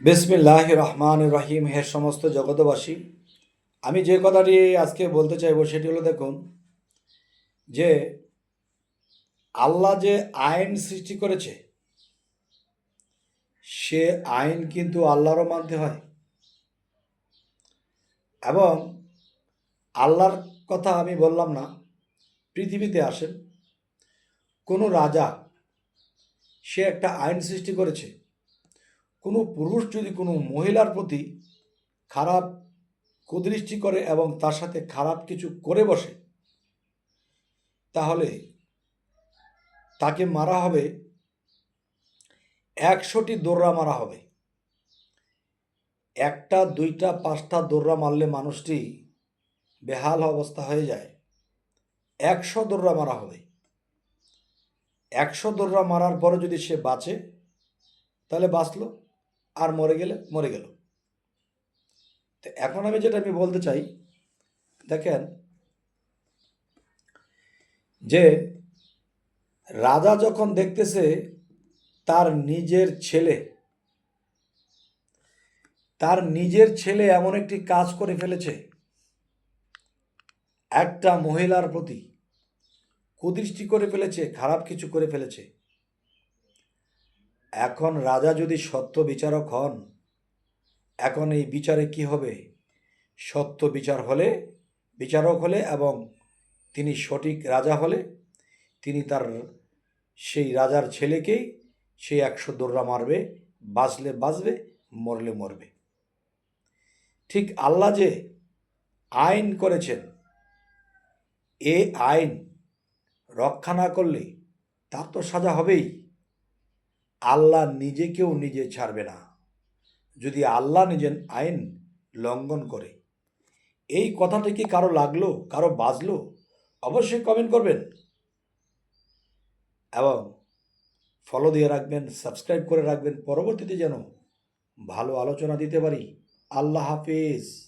বিসমিল্লাহ রহমান রহিম, হে সমস্ত জগতবাসী আমি যে কথাটি আজকে বলতে চাইব সেটি হলো, দেখুন, যে আল্লাহ যে আইন সৃষ্টি করেছে, সে আইন কিন্তু আল্লাহরও মানতে হয়। এবং আল্লাহর কথা আমি বললাম না, পৃথিবীতে আসেন, কোনো রাজা সে একটা আইন সৃষ্টি করেছে কোনো পুরুষ যদি কোনো মহিলার প্রতি খারাপ কুদৃষ্টি করে এবং তার সাথে খারাপ কিছু করে বসে, তাহলে তাকে মারা হবে, একশোটি দৌড়া মারা হবে। একটা, দুইটা, পাঁচটা দৌড়া মারলে মানুষটি বেহাল অবস্থা হয়ে যায়। একশো দৌড়া মারা হবে। একশো দৌড়া মারার পরে যদি সে বাঁচে, তাহলে বাঁচলো। আর মরে গেলে মরে গেল। তো এখন আমি যেটা আমি বলতে চাই, দেখেন, যে রাজা যখন দেখতেছে তার নিজের ছেলে, তার নিজের ছেলে এমন একটি কাজ করে ফেলেছে, একটা মহিলার প্রতি কুদৃষ্টি করে ফেলেছে, খারাপ কিছু করে ফেলেছে এখন রাজা যদি সত্য বিচারক হন, এখন এই বিচারে কি হবে? সত্য বিচার হলে বিচারক হলে এবং তিনি সঠিক রাজা হলে, তিনি তার সেই রাজার ছেলেকেই সেই একশো দৌড়া মারবে, বাঁচলে বাঁচবে, মরলে মরবে। ঠিক আল্লাহ যে আইন করেছেন, এ আইন রক্ষা না করলে তার তো সাজা হবেই। আল্লাহ নিজেকেও নিজে ছাড়বে না। যদি আল্লাহ নিজের আইন লঙ্ঘন করে। এই কথাটা কি কারও লাগল, কারও বাজলো? অবশ্যই কমেন্ট করবেন। এবং ফলো দিয়ে রাখবেন সাবস্ক্রাইব করে রাখবেন। পরবর্তীতে যেন ভালো আলোচনা দিতে পারি। আল্লাহ হাফিজ।